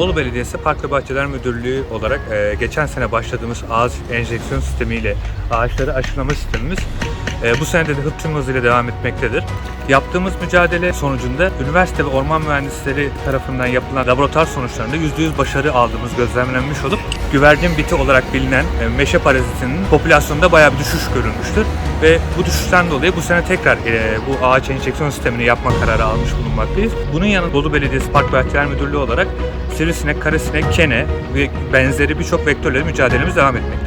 Bolu Belediyesi Park ve Bahçeler Müdürlüğü olarak e, geçen sene başladığımız ağaç enjeksiyon sistemiyle ağaçları aşılama sistemimiz e, bu sene de hız tüm hızıyla devam etmektedir. Yaptığımız mücadele sonucunda üniversite ve orman mühendisleri tarafından yapılan laboratuvar sonuçlarında %100 başarı aldığımız gözlemlenmiş olup güvercin biti olarak bilinen e, meşe parazitinin popülasyonunda bayağı bir düşüş görülmüştür. Ve bu düşüşten dolayı bu sene tekrar e, bu ağaç enjeksiyon sistemini yapma kararı almış bulunmaktayız. Bunun yanında Bolu Belediyesi Park Bahçeler Müdürlüğü olarak sivrisinek, karasinek, kene ve benzeri birçok vektörle mücadelemiz devam etmektedir.